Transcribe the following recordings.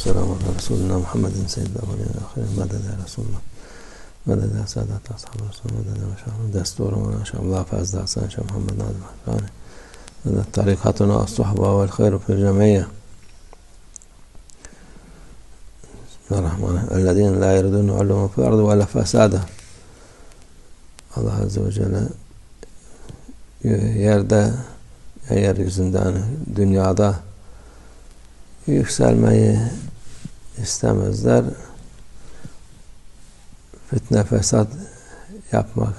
والسلام على رسولنا محمد سيد الأولين والآخرين. مدد يا رسول الله مدد يا سادات أصحاب رسول مدد يا مشاهد دستور ما شاء الله فاز دعسان شاء محمد نادم حقاني مدد طريقتنا الصحبة والخير في الله الرحمن الذين لا يريدون علوا في الأرض ولا فسادا. Allah Azze ve Celle yerde, yeryüzünden, dünyada yükselmeyi istemezler. Fitne fesat yapmak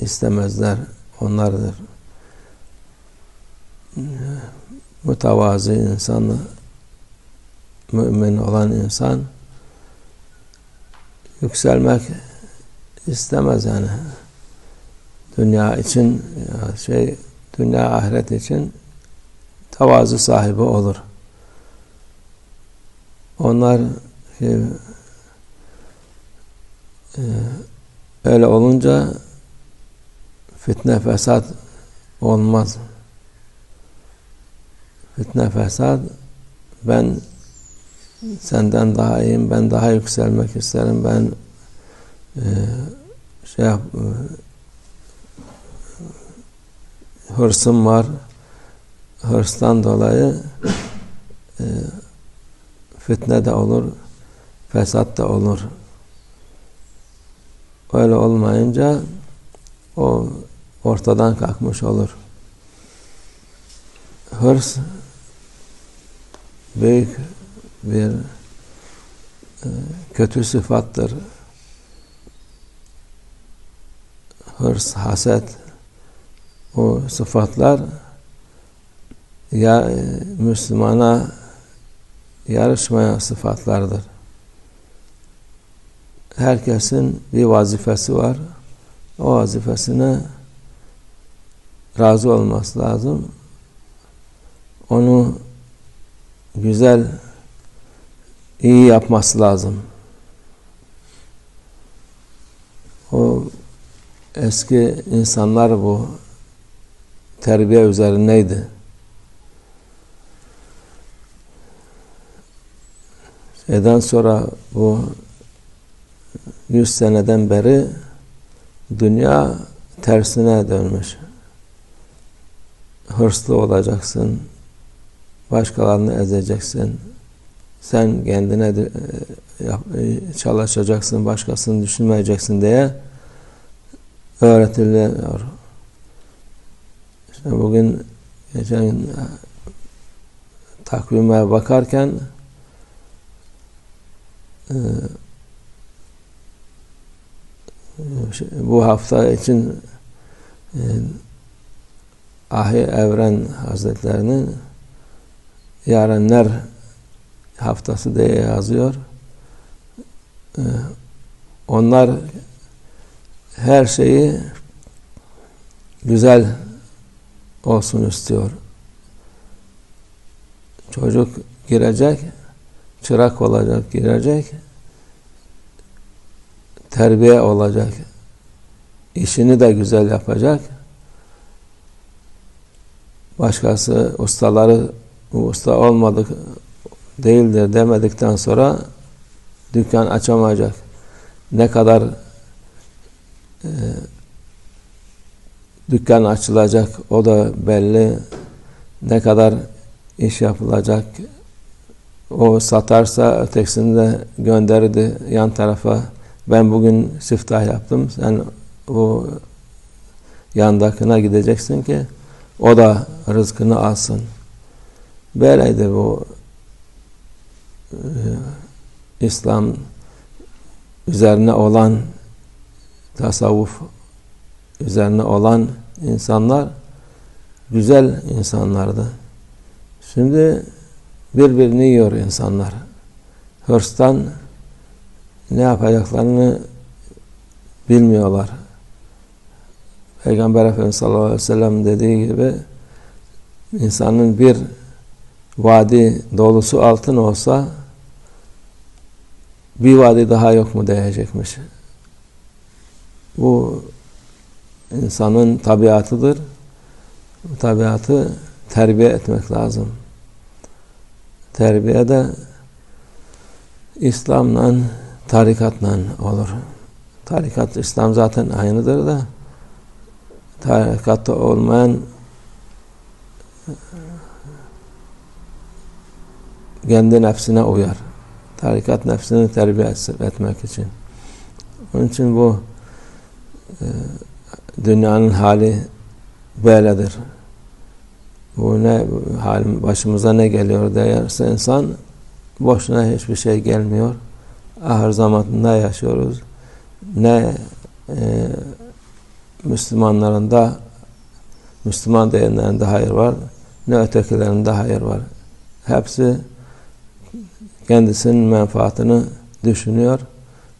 istemezler. Onlardır. Mütevazi insan, mümin olan insan yükselmek istemez yani. Dünya için şey dünya ahiret için tevazu sahibi olur. Onlar e, e, öyle olunca fitne fesat olmaz. Fitne fesat ben senden daha iyiyim, ben daha yükselmek isterim, ben e, şey yap, e, hırsım var, hırstan dolayı e, fitne de olur, fesat da olur. Öyle olmayınca o ortadan kalkmış olur. Hırs büyük bir e, kötü sıfattır. Hırs, haset o sıfatlar ya e, Müslümana yarışmaya sıfatlardır. Herkesin bir vazifesi var. O vazifesine razı olması lazım. Onu güzel, iyi yapması lazım. O eski insanlar bu terbiye üzerindeydi. Şeyden sonra bu yüz seneden beri dünya tersine dönmüş. Hırslı olacaksın, başkalarını ezeceksin, sen kendine çalışacaksın, başkasını düşünmeyeceksin diye öğretiliyor. İşte bugün geçen takvime bakarken e, bu hafta için e, Ahi Evren Hazretlerinin Yarenler haftası diye yazıyor. E, onlar her şeyi güzel olsun istiyor. Çocuk girecek, çırak olacak, girecek, terbiye olacak, işini de güzel yapacak. Başkası ustaları usta olmadık değildir demedikten sonra dükkan açamayacak. Ne kadar e, dükkan açılacak o da belli. Ne kadar iş yapılacak o satarsa ötekisini de gönderdi yan tarafa. Ben bugün siftah yaptım. Sen o yandakına gideceksin ki o da rızkını alsın. Böyleydi bu e, İslam üzerine olan tasavvuf üzerine olan insanlar güzel insanlardı. Şimdi birbirini yiyor insanlar. Hırstan ne yapacaklarını bilmiyorlar. Peygamber Efendimiz sallallahu aleyhi ve sellem dediği gibi insanın bir vadi dolusu altın olsa bir vadi daha yok mu diyecekmiş. Bu insanın tabiatıdır. Bu tabiatı terbiye etmek lazım. Terbiyede İslam'la, tarikatla olur. Tarikat, İslam zaten aynıdır da tarikatta olmayan kendi nefsine uyar. Tarikat nefsini terbiye etmek için. Onun için bu e, dünyanın hali böyledir. Bu ne halim başımıza ne geliyor derse insan boşuna hiçbir şey gelmiyor. Ahir zamanında yaşıyoruz. Ne e, Müslümanların da Müslüman diyenlerinde hayır var. Ne ötekilerinde hayır var. Hepsi kendisinin menfaatini düşünüyor.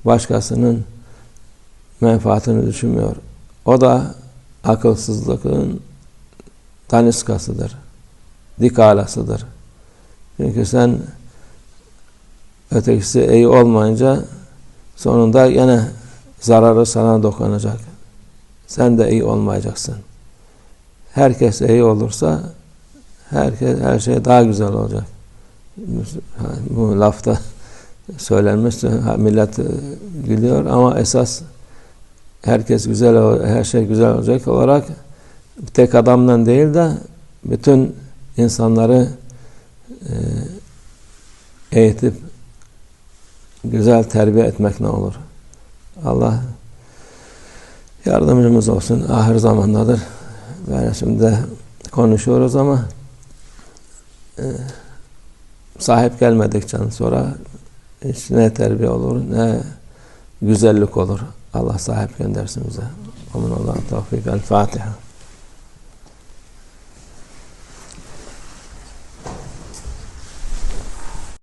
Başkasının menfaatini düşünmüyor. O da akılsızlığın taniskasıdır. Dikalasıdır. Çünkü sen ötekisi iyi olmayınca sonunda yine zararı sana dokunacak. Sen de iyi olmayacaksın. Herkes iyi olursa herkes her şey daha güzel olacak. Bu lafta söylenmiş millet gülüyor ama esas herkes güzel her şey güzel olacak olarak tek adamdan değil de bütün insanları e, eğitip güzel terbiye etmek ne olur. Allah yardımcımız olsun. Ahir zamandadır. Ben şimdi konuşuyoruz ama e, sahip gelmedikten sonra hiç ne terbiye olur ne güzellik olur. Allah sahip göndersin bize. Amin Allah tevfik. El Fatiha.